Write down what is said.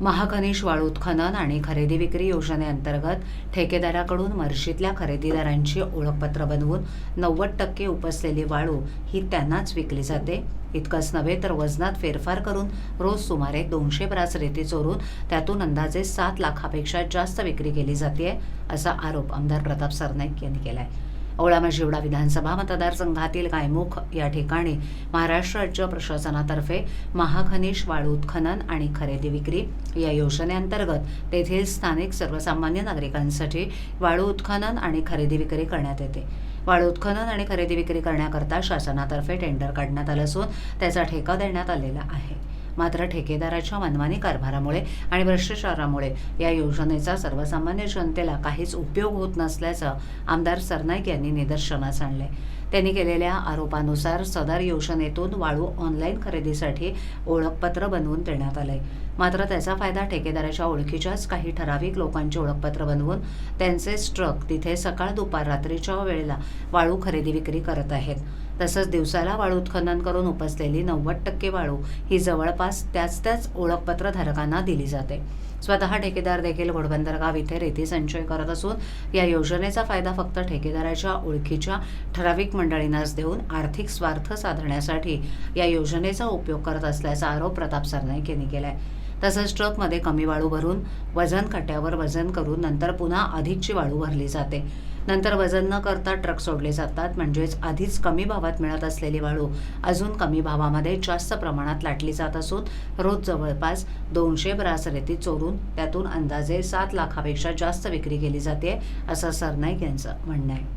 महाखनिज वाळू उत्खनन आणि खरेदी विक्री योजनेअंतर्गत ठेकेदाराकडून मर्शीतल्या खरेदीदारांची ओळखपत्र बनवून नव्वद टक्के उपसलेली वाळू ही त्यांनाच विकली जाते. इतकंच नव्हे तर वजनात फेरफार करून रोज सुमारे दोनशे ब्रास रेती चोरून त्यातून अंदाजे सात लाखापेक्षा जास्त विक्री केली जाते असा आरोप आमदार प्रताप सरनाईक यांनी केला आहे केलाय ओळामाजिवडा विधानसभा मतदारसंघातील गायमुख या ठिकाणी महाराष्ट्र राज्य प्रशासनातर्फे महाखनिज वाळू उत्खनन आणि खरेदी विक्री या योजनेअंतर्गत तेथील स्थानिक सर्वसामान्य नागरिकांसाठी वाळू उत्खनन आणि खरेदी विक्री करण्यात येते. वाळू उत्खनन आणि खरेदी विक्री करण्याकरता शासनातर्फे टेंडर काढण्यात आलं असून त्याचा ठेका देण्यात आलेला आहे. मात्र ठेकेदाराच्या मनमानी कारभारामुळे आणि भ्रष्टाचारामुळे या योजनेचा सर्वसामान्य जनतेला काहीच उपयोग होत नसल्याचं आमदार सरनाईक यांनी निदर्शनास आणले त्यांनी केलेल्या आरोपानुसार सदर योजनेतून वाळू ऑनलाईन खरेदीसाठी ओळखपत्र बनवून देण्यात आलंय. मात्र त्याचा फायदा ठेकेदाराच्या ओळखीच्याच काही ठराविक लोकांची ओळखपत्र बनवून त्यांचे ट्रक तिथे सकाळ दुपार रात्रीच्या वेळेला वाळू खरेदी विक्री करत आहेत. तसंच दिवसाला वाळू उत्खनन करून उपसलेली नव्वद टक्के वाळू ही जवळपास त्याच त्याच ओळखपत्र धारकांना दिली जाते. स्वतः ठेकेदार देखील घोडबंदरगाव इथे रेती संचय करत असून या योजनेचा फायदा फक्त ठेकेदाराच्या ओळखीच्या ठराविक मंडळींनाच देऊन आर्थिक स्वार्थ साधण्यासाठी या योजनेचा उपयोग करत असल्याचा आरोप प्रताप सरनाईक यांनी केलाय. तसंच ट्रकमध्ये कमी वाळू भरून वजन कट्ट्यावर वजन करून नंतर पुन्हा अधिकची वाळू भरली जाते. नंतर वजन न करता ट्रक सोडले जातात म्हणजेच आधीच कमी भावात मिळत असलेली वाळू अजून कमी भावामध्ये जास्त प्रमाणात लाटली जात असून रोज जवळपास दोनशे ब्रास रेती चोरून त्यातून अंदाजे सात लाखापेक्षा जास्त विक्री केली जाते असं सरनाईक यांचं म्हणणं आहे.